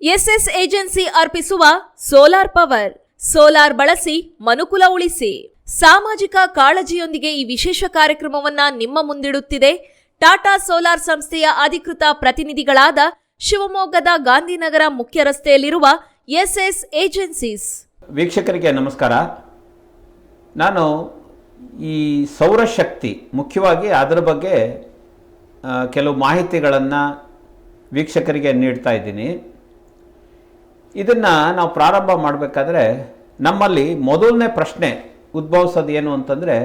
S S agency ಅರ್ಪಿಸುವ solar power. Solar ಬಳಸಿ ಮನುಕುಲ ಉಳಿಸಿ. ಸಾಮಾಜಿಕ ಕಾಳಜಿಯೊಂದಿಗೆ ಈ ವಿಶೇಷ ಕಾರ್ಯಕ್ರಮವನ್ನ ನಿಮ್ಮ ಮುಂದಿಡುತ್ತಿದೆ. ಟಾಟಾ ಸೋಲಾರ್ ಸಂಸ್ಥೆಯ ಅಧಿಕೃತ ಪ್ರತಿನಿಧಿಗಳಾದ ಶಿವಮೊಗ್ಗದ ಗಾಂಧಿನಗರ ಮುಖ್ಯ ರಸ್ತೆಯಲ್ಲಿರುವ ಎಸ್ಎಸ್ ಏಜೆನ್ಸೀಸ್. ವೀಕ್ಷಕರಿಗೆ ನಮಸ್ಕಾರ. ನಾನು ಈ ಸೌರಶಕ್ತಿ, ಮುಖ್ಯವಾಗಿ ಅದರ ಬಗ್ಗೆ ಕೆಲವು ಮಾಹಿತಿಗಳನ್ನು ವೀಕ್ಷಕರಿಗೆ ನೀಡ್ತಾ ಇದ್ದೀನಿ. ಇದನ್ನು ನಾವು ಪ್ರಾರಂಭ ಮಾಡಬೇಕಾದ್ರೆ ನಮ್ಮಲ್ಲಿ ಮೊದಲನೇ ಪ್ರಶ್ನೆ ಉದ್ಭವಿಸೋದು ಏನು ಅಂತಂದರೆ,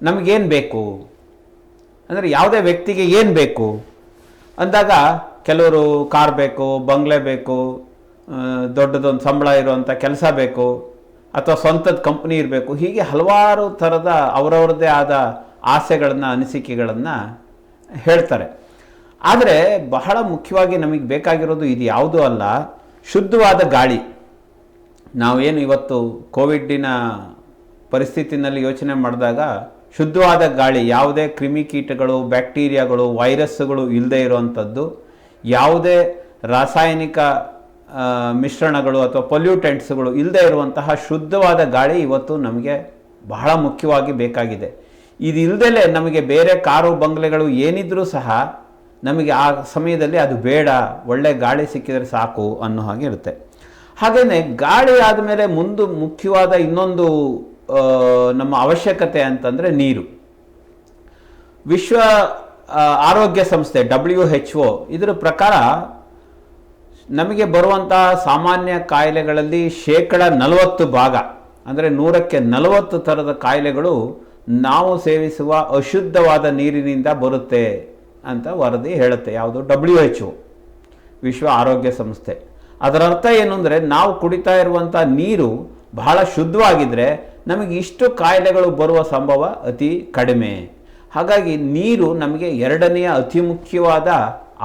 ನಮಗೇನು ಬೇಕು? ಅಂದರೆ ಯಾವುದೇ ವ್ಯಕ್ತಿಗೆ ಏನು ಬೇಕು? ಅಂದಾಗ ಕೆಲವರು ಕಾರ್ ಬೇಕು, ಬಂಗ್ಲೆ ಬೇಕು ದೊಡ್ಡದೊಂದು ಸಂಬಳ ಇರುವಂಥ ಕೆಲಸ ಬೇಕು, ಅಥವಾ ಸ್ವಂತದ ಕಂಪ್ನಿ ಇರಬೇಕು. ಹೀಗೆ ಹಲವಾರು ಥರದ ಅವರವ್ರದ್ದೇ ಆದ ಆಸೆಗಳನ್ನು, ಅನಿಸಿಕೆಗಳನ್ನು ಹೇಳ್ತಾರೆ. ಆದರೆ ಬಹಳ ಮುಖ್ಯವಾಗಿ ನಮಗೆ ಬೇಕಾಗಿರೋದು ಇದು ಯಾವುದೂ ಅಲ್ಲ ಶುದ್ಧವಾದ ಗಾಳಿ. ನಾವೇನು ಇವತ್ತು ಕೋವಿಡ್ಡಿನ ಪರಿಸ್ಥಿತಿನಲ್ಲಿ ಯೋಚನೆ ಮಾಡಿದಾಗ ಶುದ್ಧವಾದ ಗಾಳಿ ಯಾವುದೇ ಕ್ರಿಮಿಕೀಟಗಳು ಬ್ಯಾಕ್ಟೀರಿಯಾಗಳು, ವೈರಸ್ಸುಗಳು ಇಲ್ಲದೆ ಇರುವಂಥದ್ದು, ಯಾವುದೇ ರಾಸಾಯನಿಕ ಮಿಶ್ರಣಗಳು ಅಥವಾ ಪೊಲ್ಯೂಟೆಂಟ್ಸ್ಗಳು ಇಲ್ಲದೆ ಇರುವಂತಹ ಶುದ್ಧವಾದ ಗಾಳಿ ಇವತ್ತು ನಮಗೆ ಬಹಳ ಮುಖ್ಯವಾಗಿ ಬೇಕಾಗಿದೆ. ಇದು ನಮಗೆ ಬೇರೆ ಕಾರು, ಬಂಗ್ಲೆಗಳು ಏನಿದ್ರೂ ಸಹ ನಮಗೆ ಆ ಸಮಯದಲ್ಲಿ ಅದು ಬೇಡ, ಒಳ್ಳೆ ಗಾಳಿ ಸಿಕ್ಕಿದರೆ ಸಾಕು ಅನ್ನೋ ಹಾಗೆ ಇರುತ್ತೆ. ಹಾಗೆಯೇ ಗಾಳಿ ಆದಮೇಲೆ ಮುಂದೆ ಮುಖ್ಯವಾದ ಇನ್ನೊಂದು ನಮ್ಮ ಅವಶ್ಯಕತೆ ಅಂತಂದರೆ ನೀರು. ವಿಶ್ವ ಆರೋಗ್ಯ ಸಂಸ್ಥೆ ಡಬ್ಲ್ಯೂ ಹೆಚ್ ಒ ಇದರ ಪ್ರಕಾರ ನಮಗೆ ಬರುವಂತಹ ಸಾಮಾನ್ಯ ಕಾಯಿಲೆಗಳಲ್ಲಿ ಶೇಕಡ ನಲವತ್ತು ಭಾಗ, ಅಂದರೆ ನೂರಕ್ಕೆ ನಲವತ್ತು ಥರದ ಕಾಯಿಲೆಗಳು ನಾವು ಸೇವಿಸುವ ಅಶುದ್ಧವಾದ ನೀರಿನಿಂದ ಬರುತ್ತೆ ಅಂತ ವರದಿ ಹೇಳುತ್ತೆ. ಯಾವುದು? ಡಬ್ಲ್ಯೂ ಎಚ್ ವಿಶ್ವ ಆರೋಗ್ಯ ಸಂಸ್ಥೆ. ಅದರ ಅರ್ಥ ಏನು ಅಂದರೆ ನಾವು ಕುಡಿತಾ ಇರುವಂಥ ನೀರು ಬಹಳ ಶುದ್ಧವಾಗಿದ್ದರೆ ನಮಗೆ ಇಷ್ಟು ಕಾಯಿಲೆಗಳು ಬರುವ ಸಂಭವ ಅತಿ ಕಡಿಮೆ. ಹಾಗಾಗಿ ನೀರು ನಮಗೆ ಎರಡನೆಯ ಅತಿ ಮುಖ್ಯವಾದ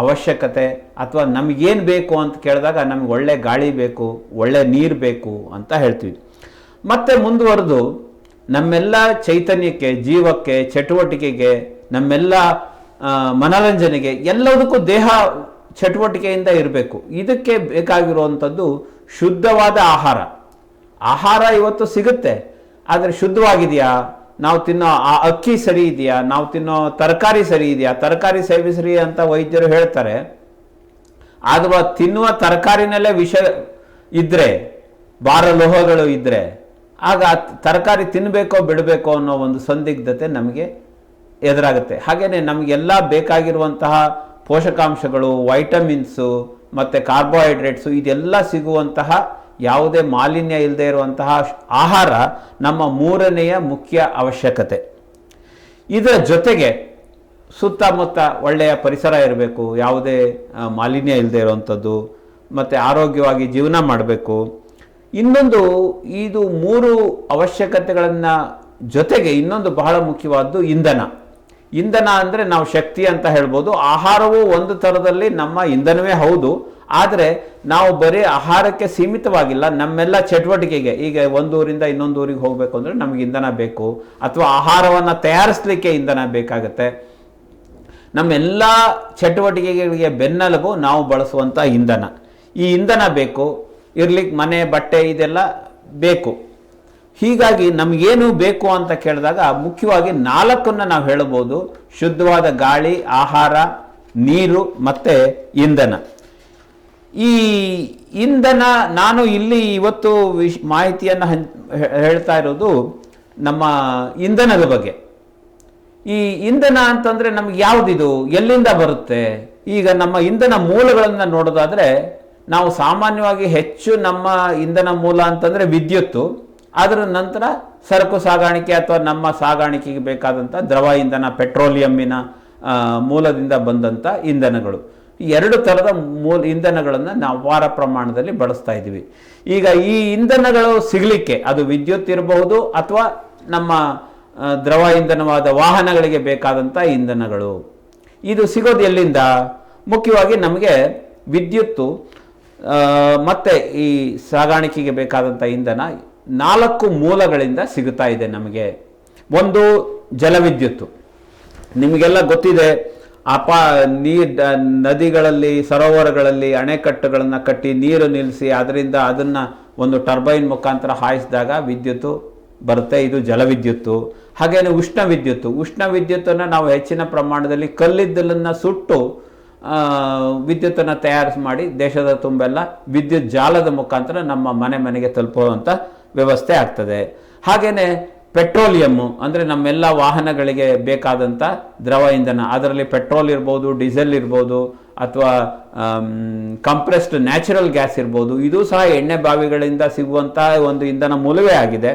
ಅವಶ್ಯಕತೆ ಅಥವಾ ನಮಗೇನು ಬೇಕು ಅಂತ ಕೇಳಿದಾಗ ನಮಗೆ ಒಳ್ಳೆ ಗಾಳಿ ಬೇಕು, ಒಳ್ಳೆ ನೀರು ಬೇಕು ಅಂತ ಹೇಳ್ತೀವಿ. ಮತ್ತೆ ಮುಂದುವರೆದು, ನಮ್ಮೆಲ್ಲ ಚೈತನ್ಯಕ್ಕೆ, ಜೀವಕ್ಕೆ, ಚಟುವಟಿಕೆಗೆ, ನಮ್ಮೆಲ್ಲ ಮನರಂಜನೆಗೆ ಎಲ್ಲದಕ್ಕೂ ದೇಹ ಚಟುವಟಿಕೆಯಿಂದ ಇರಬೇಕು. ಇದಕ್ಕೆ ಬೇಕಾಗಿರುವಂಥದ್ದು ಶುದ್ಧವಾದ ಆಹಾರ. ಆಹಾರ ಇವತ್ತು ಸಿಗುತ್ತೆ, ಆದರೆ ಶುದ್ಧವಾಗಿದೆಯಾ? ನಾವು ತಿನ್ನೋ ಆ ಅಕ್ಕಿ ಸರಿ ಇದೆಯಾ? ನಾವು ತಿನ್ನೋ ತರಕಾರಿ ಸರಿ ಇದೆಯಾ? ತರಕಾರಿ ಸೇವಿಸ್ರಿ ಅಂತ ವೈದ್ಯರು ಹೇಳ್ತಾರೆ. ಅಥವಾ ತಿನ್ನುವ ತರಕಾರಿನಲ್ಲೇ ವಿಷ ಇದ್ರೆ, ಭಾರ ಲೋಹಗಳು ಇದ್ರೆ, ಆಗ ತರಕಾರಿ ತಿನ್ನಬೇಕೋ ಬಿಡಬೇಕೋ ಅನ್ನೋ ಒಂದು ಸಂದಿಗ್ಧತೆ ನಮಗೆ ಎದುರಾಗುತ್ತೆ. ಹಾಗೆಯೇ ನಮಗೆಲ್ಲ ಬೇಕಾಗಿರುವಂತಹ ಪೋಷಕಾಂಶಗಳು ವೈಟಮಿನ್ಸು ಮತ್ತು ಕಾರ್ಬೋಹೈಡ್ರೇಟ್ಸು ಇದೆಲ್ಲ ಸಿಗುವಂತಹ ಯಾವುದೇ ಮಾಲಿನ್ಯ ಇಲ್ಲದೆ ಇರುವಂತಹ ಆಹಾರ ನಮ್ಮ ಮೂರನೆಯ ಮುಖ್ಯ ಅವಶ್ಯಕತೆ. ಇದರ ಜೊತೆಗೆ ಸುತ್ತಮುತ್ತ ಒಳ್ಳೆಯ ಪರಿಸರ ಇರಬೇಕು, ಯಾವುದೇ ಮಾಲಿನ್ಯ ಇಲ್ಲದೆ ಇರುವಂಥದ್ದು, ಮತ್ತು ಆರೋಗ್ಯವಾಗಿ ಜೀವನ ಮಾಡಬೇಕು. ಇನ್ನೊಂದು, ಇದು ಮೂರು ಅವಶ್ಯಕತೆಗಳನ್ನು ಜೊತೆಗೆ ಇನ್ನೊಂದು ಬಹಳ ಮುಖ್ಯವಾದ್ದು ಇಂಧನ. ಇಂಧನ ಅಂದರೆ ನಾವು ಶಕ್ತಿ ಅಂತ ಹೇಳ್ಬೋದು. ಆಹಾರವು ಒಂದು ಥರದಲ್ಲಿ ನಮ್ಮ ಇಂಧನವೇ ಹೌದು. ಆದರೆ ನಾವು ಬರೀ ಆಹಾರಕ್ಕೆ ಸೀಮಿತವಾಗಿಲ್ಲ, ನಮ್ಮೆಲ್ಲ ಚಟುವಟಿಕೆಗೆ, ಈಗ ಒಂದೂರಿಂದ ಇನ್ನೊಂದು ಊರಿಗೆ ಹೋಗಬೇಕು ಅಂದರೆ ನಮಗೆ ಇಂಧನ ಬೇಕು, ಅಥವಾ ಆಹಾರವನ್ನು ತಯಾರಿಸಲಿಕ್ಕೆ ಇಂಧನ ಬೇಕಾಗುತ್ತೆ. ನಮ್ಮೆಲ್ಲ ಚಟುವಟಿಕೆಗಳಿಗೆ ಬೆನ್ನೆಲುಬು ನಾವು ಬಳಸುವಂಥ ಇಂಧನ. ಈ ಇಂಧನ ಬೇಕು ಇರಲಿಕ್ಕೆ ಮನೆ, ಬಟ್ಟೆ ಇದೆಲ್ಲ ಬೇಕು. ಹೀಗಾಗಿ ನಮಗೇನು ಬೇಕು ಅಂತ ಕೇಳಿದಾಗ ಮುಖ್ಯವಾಗಿ ನಾಲ್ಕನ್ನು ನಾವು ಹೇಳಬಹುದು. ಶುದ್ಧವಾದ ಗಾಳಿ, ಆಹಾರ, ನೀರು ಮತ್ತು ಇಂಧನ. ಈ ಇಂಧನ ನಾನು ಇಲ್ಲಿ ಇವತ್ತು ವಿಶ್ ಮಾಹಿತಿಯನ್ನು ಹಂ ಹೇಳ್ತಾ ಇರೋದು ನಮ್ಮ ಇಂಧನದ ಬಗ್ಗೆ. ಈ ಇಂಧನ ಅಂತಂದರೆ ನಮ್ಗೆ ಯಾವುದಿದು? ಎಲ್ಲಿಂದ ಬರುತ್ತೆ? ಈಗ ನಮ್ಮ ಇಂಧನ ಮೂಲಗಳನ್ನು ನೋಡೋದಾದರೆ ನಾವು ಸಾಮಾನ್ಯವಾಗಿ ಹೆಚ್ಚು ನಮ್ಮ ಇಂಧನ ಮೂಲ ಅಂತಂದರೆ ವಿದ್ಯುತ್ತು. ಅದರ ನಂತರ ಸರಕು ಸಾಗಾಣಿಕೆ ಅಥವಾ ನಮ್ಮ ಸಾಗಾಣಿಕೆಗೆ ಬೇಕಾದಂಥ ದ್ರವ ಇಂಧನ ಪೆಟ್ರೋಲಿಯಮ್ಮಿನ ಮೂಲದಿಂದ ಬಂದಂಥ ಇಂಧನಗಳು. ಎರಡು ಥರದ ಮೂಲ ಇಂಧನಗಳನ್ನು ನಾವು ವಾರ ಪ್ರಮಾಣದಲ್ಲಿ ಬಳಸ್ತಾ ಇದ್ದೀವಿ. ಈಗ ಈ ಇಂಧನಗಳು ಸಿಗಲಿಕ್ಕೆ ಅದು ವಿದ್ಯುತ್ ಇರಬಹುದು ಅಥವಾ ನಮ್ಮ ದ್ರವ ಇಂಧನವಾದ ವಾಹನಗಳಿಗೆ ಬೇಕಾದಂಥ ಇಂಧನಗಳು. ಇದು ಸಿಗೋದು ಎಲ್ಲಿಂದ? ಮುಖ್ಯವಾಗಿ ನಮಗೆ ವಿದ್ಯುತ್ತು ಮತ್ತು ಈ ಸಾಗಾಣಿಕೆಗೆ ಬೇಕಾದಂಥ ಇಂಧನ ನಾಲ್ಕು ಮೂಲಗಳಿಂದ ಸಿಗುತ್ತಾ ಇದೆ ನಮಗೆ. ಒಂದು ಜಲವಿದ್ಯುತ್ತು. ನಿಮಗೆಲ್ಲ ಗೊತ್ತಿದೆ, ಅಪ, ನೀರ್ ನದಿಗಳಲ್ಲಿ, ಸರೋವರಗಳಲ್ಲಿ ಅಣೆಕಟ್ಟುಗಳನ್ನು ಕಟ್ಟಿ ನೀರು ನಿಲ್ಲಿಸಿ ಅದರಿಂದ ಅದನ್ನು ಒಂದು ಟರ್ಬೈನ್ ಮುಖಾಂತರ ಹಾಯಿಸಿದಾಗ ವಿದ್ಯುತ್ತು ಬರುತ್ತೆ. ಇದು ಜಲವಿದ್ಯುತ್ತು. ಹಾಗೆಯೇ ಉಷ್ಣ ವಿದ್ಯುತ್ತು ಉಷ್ಣ ವಿದ್ಯುತ್ತನ್ನು ನಾವು ಹೆಚ್ಚಿನ ಪ್ರಮಾಣದಲ್ಲಿ ಕಲ್ಲಿದ್ದಲನ್ನು ಸುಟ್ಟು ವಿದ್ಯುತ್ತನ್ನು ತಯಾರಿಸಿ ಮಾಡಿ ದೇಶದ ತುಂಬೆಲ್ಲ ವಿದ್ಯುತ್ ಜಾಲದ ಮುಖಾಂತರ ನಮ್ಮ ಮನೆ ಮನೆಗೆ ತಲುಪುವಂಥ ವ್ಯವಸ್ಥೆ ಆಗ್ತದೆ. ಹಾಗೇ ಪೆಟ್ರೋಲಿಯಮ್ಮು, ಅಂದರೆ ನಮ್ಮೆಲ್ಲ ವಾಹನಗಳಿಗೆ ಬೇಕಾದಂಥ ದ್ರವ ಇಂಧನ. ಅದರಲ್ಲಿ ಪೆಟ್ರೋಲ್ ಇರ್ಬೋದು, ಡೀಸೆಲ್ ಇರ್ಬೋದು, ಅಥವಾ ಕಂಪ್ರೆಸ್ಡ್ ನ್ಯಾಚುರಲ್ ಗ್ಯಾಸ್ ಇರ್ಬೋದು. ಇದು ಸಹ ಎಣ್ಣೆ ಬಾವಿಗಳಿಂದ ಸಿಗುವಂಥ ಒಂದು ಇಂಧನ ಮೂಲವೇ ಆಗಿದೆ.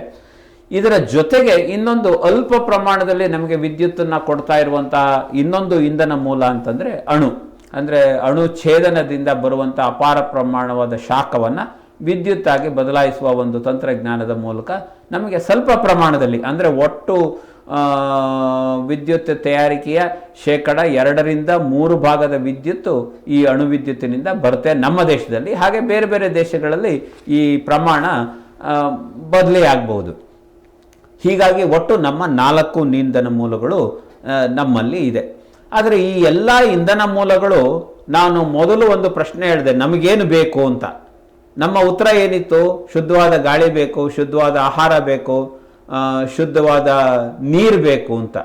ಇದರ ಜೊತೆಗೆ ಇನ್ನೊಂದು ಅಲ್ಪ ಪ್ರಮಾಣದಲ್ಲಿ ನಮಗೆ ವಿದ್ಯುತ್ತನ್ನು ಕೊಡ್ತಾ ಇರುವಂತಹ ಇನ್ನೊಂದು ಇಂಧನ ಮೂಲ ಅಂತಂದರೆ ಅಣು. ಅಂದರೆ ಅಣು ಛೇದನದಿಂದ ಬರುವಂಥ ಅಪಾರ ಪ್ರಮಾಣವಾದ ಶಾಖವನ್ನು ವಿದ್ಯುತ್ತಾಗಿ ಬದಲಾಯಿಸುವ ಒಂದು ತಂತ್ರಜ್ಞಾನದ ಮೂಲಕ ನಮಗೆ ಸ್ವಲ್ಪ ಪ್ರಮಾಣದಲ್ಲಿ, ಅಂದರೆ ಒಟ್ಟು ವಿದ್ಯುತ್ ತಯಾರಿಕೆಯ ಶೇಕಡ ಎರಡರಿಂದ ಮೂರು ಭಾಗದ ವಿದ್ಯುತ್ತು ಈ ಅಣು ವಿದ್ಯುತ್ತಿನಿಂದ ಬರುತ್ತೆ ನಮ್ಮ ದೇಶದಲ್ಲಿ. ಹಾಗೆ ಬೇರೆ ಬೇರೆ ದೇಶಗಳಲ್ಲಿ ಈ ಪ್ರಮಾಣ ಬದಲೇ ಹೀಗಾಗಿ ಒಟ್ಟು ನಮ್ಮ ನಾಲ್ಕು ಇಂಧನ ಮೂಲಗಳು ನಮ್ಮಲ್ಲಿ ಇದೆ. ಆದರೆ ಈ ಎಲ್ಲ ಇಂಧನ ಮೂಲಗಳು, ನಾನು ಮೊದಲು ಒಂದು ಪ್ರಶ್ನೆ ಹೇಳಿದೆ, ನಮಗೇನು ಬೇಕು ಅಂತ. ನಮ್ಮ ಉತ್ತರ ಏನಿತ್ತು? ಶುದ್ಧವಾದ ಗಾಳಿ ಬೇಕು, ಶುದ್ಧವಾದ ಆಹಾರ ಬೇಕು ಶುದ್ಧವಾದ ನೀರು ಬೇಕು ಅಂತ.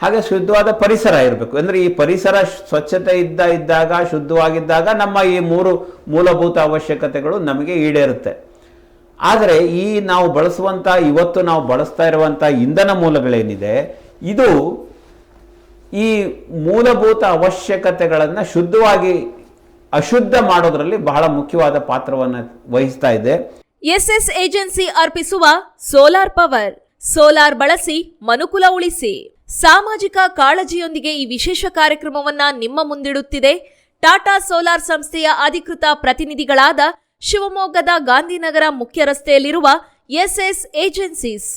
ಹಾಗೆ ಶುದ್ಧವಾದ ಪರಿಸರ ಇರಬೇಕು. ಅಂದರೆ ಈ ಪರಿಸರ ಸ್ವಚ್ಛತೆ ಇದ್ದ ಇದ್ದಾಗ, ಶುದ್ಧವಾಗಿದ್ದಾಗ ನಮ್ಮ ಈ ಮೂರು ಮೂಲಭೂತ ಅವಶ್ಯಕತೆಗಳು ನಮಗೆ ಈಡೇರುತ್ತೆ. ಆದರೆ ಈ ನಾವು ಬಳಸುವಂಥ ಇವತ್ತು ನಾವು ಬಳಸ್ತಾ ಇರುವಂಥ ಇಂಧನ ಮೂಲಗಳೇನಿದೆ, ಇದು ಈ ಮೂಲಭೂತ ಅವಶ್ಯಕತೆಗಳನ್ನು ಶುದ್ಧವಾಗಿ ಅಶುದ್ಧ ಮಾಡೋದರಲ್ಲಿ ಬಹಳ ಮುಖ್ಯವಾದ ಪಾತ್ರವನ್ನು ವಹಿಸ್ತಾ ಇದೆ. ಎಸ್ಎಸ್ ಏಜೆನ್ಸಿ ಅರ್ಪಿಸುವ ಸೋಲಾರ್ ಪವರ್, ಸೋಲಾರ್ ಬಳಸಿ ಮನುಕುಲ ಉಳಿಸಿ. ಸಾಮಾಜಿಕ ಕಾಳಜಿಯೊಂದಿಗೆ ಈ ವಿಶೇಷ ಕಾರ್ಯಕ್ರಮವನ್ನ ನಿಮ್ಮ ಮುಂದಿಡುತ್ತಿದೆ. ಟಾಟಾ ಸೋಲಾರ್ ಸಂಸ್ಥೆಯ ಅಧಿಕೃತ ಪ್ರತಿನಿಧಿಗಳಾದ ಶಿವಮೊಗ್ಗದ ಗಾಂಧಿನಗರ ಮುಖ್ಯ ರಸ್ತೆಯಲ್ಲಿರುವ ಎಸ್ಎಸ್ ಏಜೆನ್ಸೀಸ್.